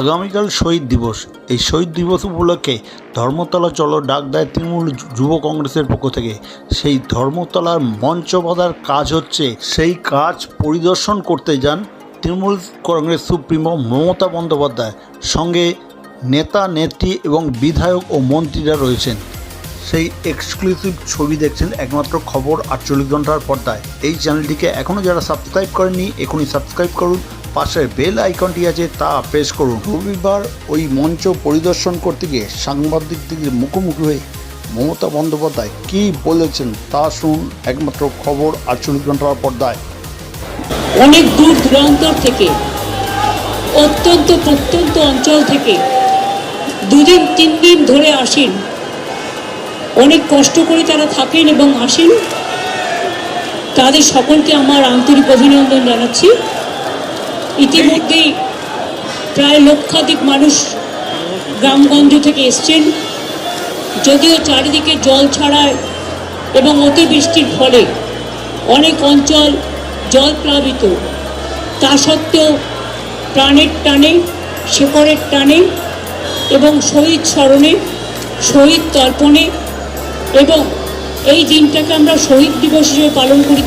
আগামীকাল শহীদ দিবস। এই শহীদ দিবস উপলক্ষে ধর্মতলা চলো ডাক দেয় তৃণমূল যুব কংগ্রেসের পক্ষ থেকে। সেই ধর্মতলার মঞ্চ বাঁধার কাজ হচ্ছে সেই কাজ পরিদর্শন করতে যান তৃণমূল কংগ্রেস সুপ্রিমো মমতা বন্দ্যোপাধ্যায়। সঙ্গে নেতা, নেত্রী এবং বিধায়ক ও মন্ত্রীরা রয়েছেন। সেই এক্সক্লুসিভ ছবি দেখছেন একমাত্র খবর আটচল্লিশ ঘণ্টার পর্দায়। এই চ্যানেলটিকে এখনও যারা সাবস্ক্রাইব করেননি, এখনই সাবস্ক্রাইব করুন। পাশের বেল আইকনটি আছে তা প্রেস করুন। রবিবার ওই মঞ্চ পরিদর্শন করতে গিয়ে সাংবাদিকদের মুখোমুখি হয়ে মমতা বন্দ্যোপাধ্যায় কী বলেছেন তা শুনুন একমাত্র খবর আটচল্লিশ ঘণ্টার পর্দায় অনেক দূর দূরান্তর থেকে, অত্যন্ত প্রত্যন্ত অঞ্চল থেকে দুদিন, তিন দিন ধরে আসেন। অনেক কষ্ট করে তারা থাকেন এবং আসেন। তাদের সকলকে আমার আন্তরিক অভিনন্দন জানাচ্ছি। ইতিমধ্যেই প্রায় লক্ষাধিক মানুষ গ্রামগঞ্জ থেকে এসছেন। যদিও চারিদিকে জল ছাড়ায় এবং অতিবৃষ্টির ফলে অনেক অঞ্চল জল প্লাবিত, তা সত্ত্বেও প্রাণের টানে, শেকড়ের টানে এবং শহীদ স্মরণে, শহীদ তর্পণে এবং এই দিনটাকে আমরা শহীদ দিবস হিসেবে পালন করি।